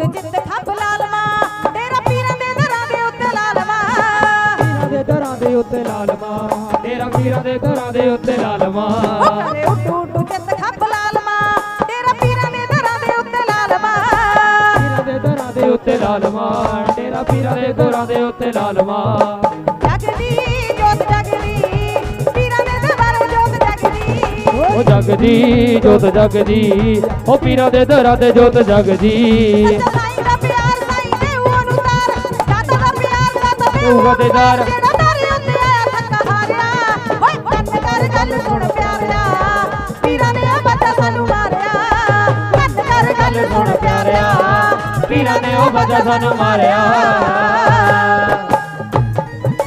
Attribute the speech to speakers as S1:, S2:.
S1: ਇੱਕ ਜਿੰਦ ਖੱਬ ਲਾਲਮਾ ਤੇਰਾ ਪੀਰਾਂ ਦੇ ਦਰਾਂ ਦੇ ਉੱਤੇ ਲਾਲਮਾ
S2: ਪੀਰਾਂ ਦੇ ਦਰਾਂ ਦੇ ਉੱਤੇ ਲਾਲਮਾ ਤੇਰਾ ਪੀਰਾਂ ਦੇ ਦਰਾਂ ਦੇ ਉੱਤੇ ਲਾਲਮਾ
S1: ਉੱਡੂ ਉੱਡੂ ਜਿੰਦ ਖੱਬ ਲਾਲਮਾ ਤੇਰਾ ਪੀਰਾਂ ਦੇ ਦਰਾਂ ਦੇ ਉੱਤੇ ਲਾਲਮਾ
S2: ਪੀਰਾਂ ਦੇ ਦਰਾਂ
S1: ਦੇ
S2: ਉੱਤੇ ਲਾਲਮਾ ਤੇਰਾ ਪੀਰਾਂ ਦੇ ਦਰਾਂ ਦੇ ਉੱਤੇ ਲਾਲਮਾ ਦੇ ਉਹ ਕੱਟ ਕਰ ਗੱਲ ਸੁਣ ਪਿਆਰਿਆ। ਪੀਰਾਂ ਮਾਰਿਆ। ਕੱਟ ਕਰ ਗੱਲ ਸੁਣ ਪਿਆਰਿਆ।
S1: ਪੀਰਾਂ ਨੇ ਉਹ ਵਜਾ ਸਾਨੂੰ ਮਾਰਿਆ।